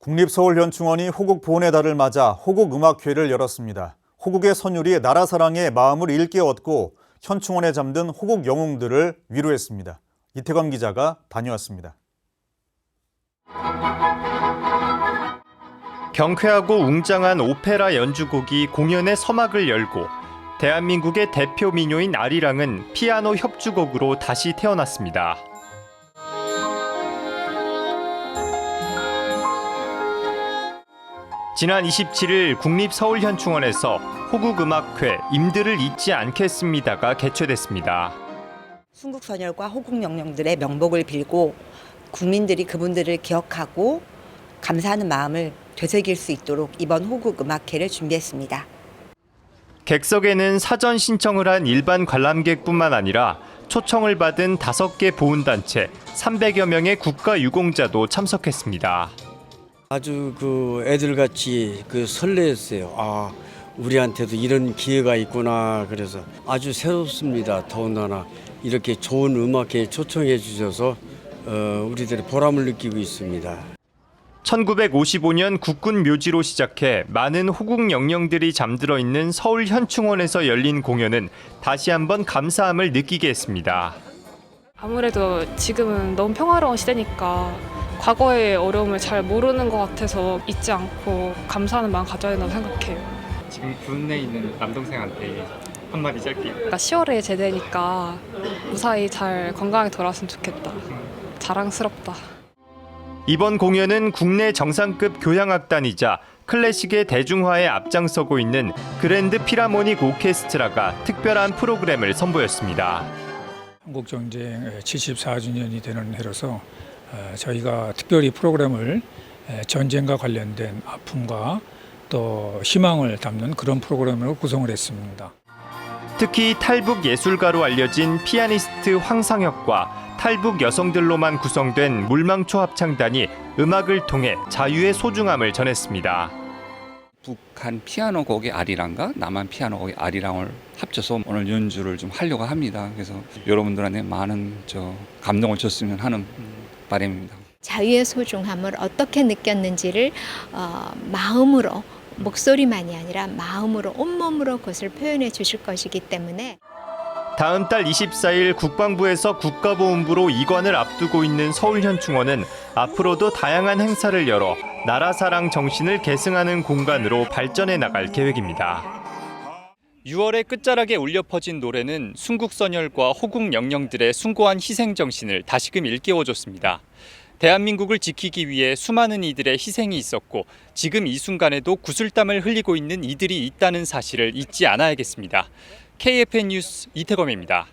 국립서울현충원이 호국 보훈의 달을 맞아 호국음악회를 열었습니다. 호국의 선율이 나라 사랑의 마음을 일깨웠고 현충원에 잠든 호국 영웅들을 위로했습니다. 이태건 기자가 다녀왔습니다. 경쾌하고 웅장한 오페라 연주곡이 공연의 서막을 열고 대한민국의 대표 민요인 아리랑은 피아노 협주곡으로 다시 태어났습니다. 지난 27일 국립서울현충원에서 호국음악회 임들을 잊지 않겠습니다가 개최됐습니다. 순국선열과 호국영령들의 명복을 빌고 국민들이 그분들을 기억하고 감사하는 마음을 되새길 수 있도록 이번 호국음악회를 준비했습니다. 객석에는 사전 신청을 한 일반 관람객뿐만 아니라 초청을 받은 다섯 개 보훈단체 300여 명의 국가유공자도 참석했습니다. 아주 그 애들같이 그 설레었어요. 아, 우리한테도 이런 기회가 있구나. 그래서 아주 새롭습니다. 더군다나 이렇게 좋은 음악회에 초청해 주셔서 어, 우리들의 보람을 느끼고 있습니다. 1955년 국군 묘지로 시작해 많은 호국 영령들이 잠들어 있는 서울 현충원에서 열린 공연은 다시 한번 감사함을 느끼게 했습니다. 아무래도 지금은 너무 평화로운 시대니까 과거의 어려움을 잘 모르는 것 같아서 잊지 않고 감사하는 마음 가져야 된다고 생각해요. 지금 군에 있는 남동생한테 한마디 짧게 그러니까 10월에 제대니까 무사히 잘 건강하게 돌아왔으면 좋겠다. 자랑스럽다. 이번 공연은 국내 정상급 교향악단이자 클래식의 대중화에 앞장서고 있는 그랜드 피라모닉 오케스트라가 특별한 프로그램을 선보였습니다. 한국전쟁 74주년이 되는 해로서 어, 저희가 특별히 프로그램을 에, 전쟁과 관련된 아픔과 또 희망을 담는 그런 프로그램으로 구성을 했습니다. 특히 탈북 예술가로 알려진 피아니스트 황상혁과 탈북 여성들로만 구성된 물망초 합창단이 음악을 통해 자유의 소중함을 전했습니다. 북한 피아노 곡의 아리랑과 남한 피아노 곡의 아리랑을 합쳐서 오늘 연주를 좀 하려고 합니다. 그래서 여러분들한테 많은 저 감동을 줬으면 하는 바람입니다. 자유의 소중함을 어떻게 느꼈는지를 어, 마음으로 목소리만이 아니라 마음으로 온몸으로 그것을 표현해 주실 것이기 때문에 다음 달 24일 국방부에서 국가보훈부로 이관을 앞두고 있는 서울현충원은 앞으로도 다양한 행사를 열어 나라 사랑 정신을 계승하는 공간으로 발전해 나갈 계획입니다. 6월의 끝자락에 울려 퍼진 노래는 순국선열과 호국 영령들의 숭고한 희생 정신을 다시금 일깨워줬습니다. 대한민국을 지키기 위해 수많은 이들의 희생이 있었고 지금 이 순간에도 구슬땀을 흘리고 있는 이들이 있다는 사실을 잊지 않아야겠습니다. KFN 뉴스 이태검입니다.